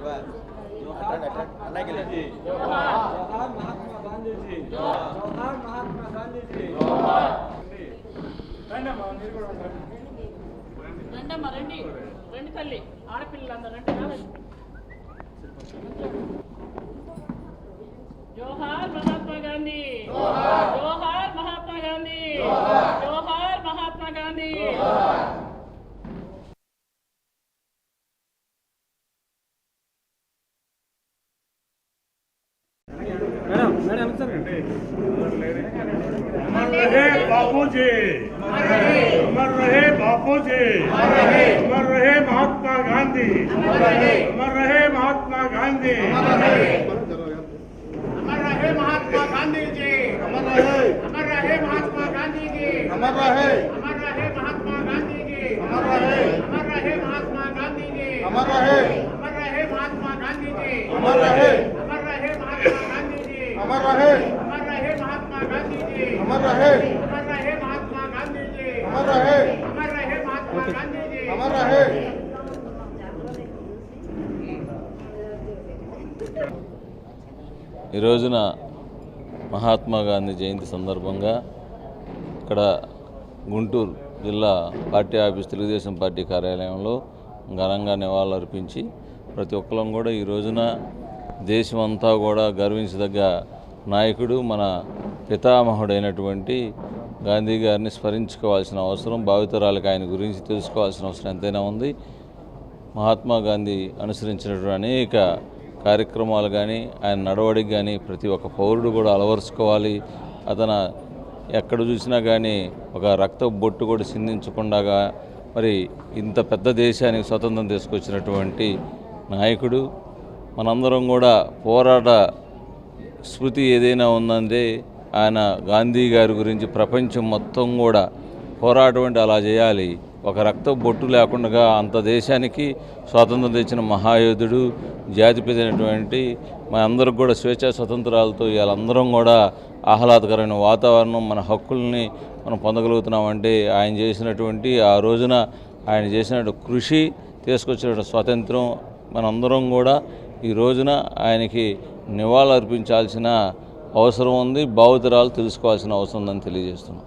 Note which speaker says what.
Speaker 1: మహాత్మా గాంధీజీ జవహర్ మహాత్మా గాంధీజీ రండమ్మా మీరు కూడా
Speaker 2: రండమ్మా రండి. రండి తల్లి. ఆడపిల్లలందరూ రండి.
Speaker 3: अमर रहे बापू जी अमर रहे बापू जी अमर रहे महात्मा गांधी अमर रहे महात्मा गांधी
Speaker 4: अमर रहे महात्मा गांधी जी अमर रहे अमर रहे महात्मा गांधी जी अमर रहे अमर रहे महात्मा गांधी जी अमर रहे अमर रहे महात्मा गांधी जी अमर रहे अमर रहे महात्मा गांधी जी अमर रहे अमर रहे महात्मा गांधी जी अमर रहे अमर रहे अमर रहे महात्मा गांधी जी अमर रहे अमर रहे महात्मा गांधी जी अमर रहे
Speaker 5: ఈ రోజున మహాత్మా గాంధీ జయంతి సందర్భంగా ఇక్కడ గుంటూరు జిల్లా పార్టీ ఆఫీస్ తెలుగుదేశం పార్టీ కార్యాలయంలో ఘనంగా నివాళులర్పించి ప్రతి ఒక్కరం కూడా ఈ రోజున దేశం అంతా కూడా గర్వించదగ్గ నాయకుడు మన పితామహుడైనటువంటి గాంధీ గారిని స్మరించుకోవాల్సిన అవసరం భావితరాలకు ఆయన గురించి తెలుసుకోవాల్సిన అవసరం ఎంతైనా ఉంది. మహాత్మా గాంధీ అనుసరించినటువంటి అనేక కార్యక్రమాలు కానీ ఆయన నడవడికి కానీ ప్రతి ఒక్క పౌరుడు కూడా అలవరుచుకోవాలి. అతను ఎక్కడ చూసినా కానీ ఒక రక్త బొట్టు కూడా సిందించకుండా మరి ఇంత పెద్ద దేశానికి స్వతంత్రం తీసుకొచ్చినటువంటి నాయకుడు. మనందరం కూడా పోరాట స్మృతి ఏదైనా ఉందంటే ఆయన గాంధీ గారి గురించి ప్రపంచం మొత్తం కూడా పోరాటం అలా చేయాలి. ఒక రక్త బొట్టు లేకుండా అంత దేశానికి స్వాతంత్రం తెచ్చిన మహాయోధుడు జాతిపిదైనటువంటి మన అందరికి కూడా స్వేచ్ఛా స్వతంత్రాలతో వీళ్ళందరం కూడా ఆహ్లాదకరమైన వాతావరణం మన హక్కుల్ని మనం పొందగలుగుతున్నామంటే ఆయన చేసినటువంటి ఆ రోజున ఆయన చేసిన కృషి తీసుకొచ్చిన స్వాతంత్రం మనందరం కూడా ఈ రోజున ఆయనకి నివాళులర్పించాల్సిన అవసరం ఉంది భావితరాలు తెలుసుకోవాల్సిన అవసరం ఉందని తెలియజేస్తున్నాం.